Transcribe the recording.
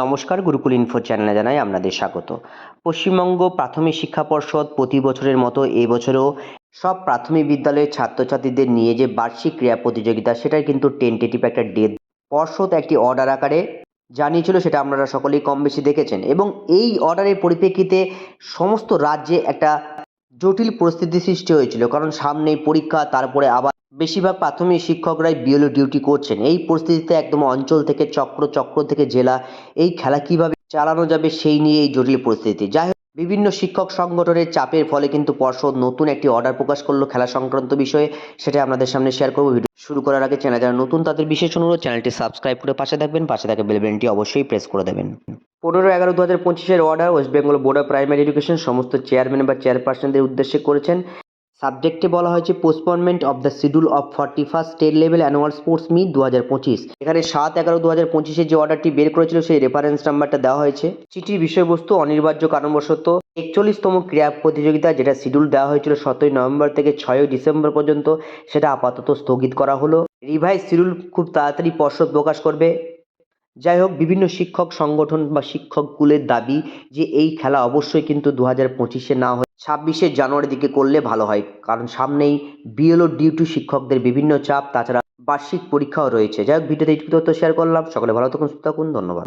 নমস্কার, গুরুকুল ইনফো চ্যানেলে জানাই আপনাদের স্বাগত। পশ্চিমবঙ্গ প্রাথমিক শিক্ষা পর্ষদ প্রতি বছরের মতো এই বছরও সব প্রাথমিক বিদ্যালয়ের ছাত্রছাত্রীদের নিয়ে যে বার্ষিক ক্রীড়া প্রতিযোগিতা, সেটার কিন্তু টেন্টেটিভ একটা ডেট পর্ষদ একটি অর্ডার আকারে জানিয়েছিল, সেটা আপনারা সকলেই কম বেশি দেখেছেন। এবং এই অর্ডারের পরিপ্রেক্ষিতে সমস্ত রাজ্যে একটা জটিল পরিস্থিতি সৃষ্টি হয়েছিল। কারণ সামনেই পরীক্ষা, তারপরে আবার বেশিরভাগ প্রাথমিক শিক্ষকরাই বিএলও ডিউটি করছেন। এই পরিস্থিতিতে একদম অঞ্চল থেকে চক্র চক্র থেকে জেলা এই খেলা কীভাবে চালানো যাবে সেই নিয়ে এই জটিল পরিস্থিতি। যাই হোক, বিভিন্ন শিক্ষক সংগঠনের চাপের ফলে কিন্তু পর্ষদ নতুন একটি অর্ডার প্রকাশ করল খেলা সংক্রান্ত বিষয়ে। সেটা আপনাদের সামনে শেয়ার করব। ভিডিও শুরু করার আগে চ্যানেল যারা নতুন তাদের বিশেষ অনুরোধ চ্যানেলটি সাবস্ক্রাইব করে পাশে থাকবেন। পাশে থাকা বেল বেলটি অবশ্যই প্রেস করে দেবেন। পনেরো এগারো দু হাজার পঁচিশের order West Bengal board of primary education সমস্ত চেয়ারম্যান বা চেয়ারপারসনদের উদ্দেশ্যে করেছেন। সাবজেক্টে বলা হয়েছে postponement of the schedule of forty first state level annual sports meet দু হাজার পঁচিশ। এখানে সাত এগারো দু হাজার পঁচিশে যে অর্ডারটি বের করেছিল, সেই রেফারেন্স নাম্বারটা দেওয়া হয়েছে। চিঠির বিষয়বস্তু অনিবার্য কারণবশত একচল্লিশতম ক্রীড়া প্রতিযোগিতা যেটা শিডিউল দেওয়া হয়েছিল সতেরোই নভেম্বর থেকে ছয়ই ডিসেম্বর পর্যন্ত, সেটা আপাতত স্থগিত করা হলো। রিভাইজ শিডিউল খুব তাড়াতাড়ি পর্ষদ প্রকাশ করবে। যাই হোক, বিভিন্ন শিক্ষক সংগঠন বা শিক্ষকগুলোর দাবি যে এই খেলা অবশ্যই কিন্তু দু হাজার পঁচিশে না হয় ছাব্বিশে জানুয়ারি দিকে করলে ভালো হয়। কারণ সামনেই বিএলও ডিউটি শিক্ষকদের বিভিন্ন চাপ, তাছাড়া বার্ষিক পরীক্ষাও রয়েছে। যাই হোক, ভিডিওতে একটু তথ্য শেয়ার করলাম। সকলে ভালো থাকুন, সুস্থ থাকুন। ধন্যবাদ।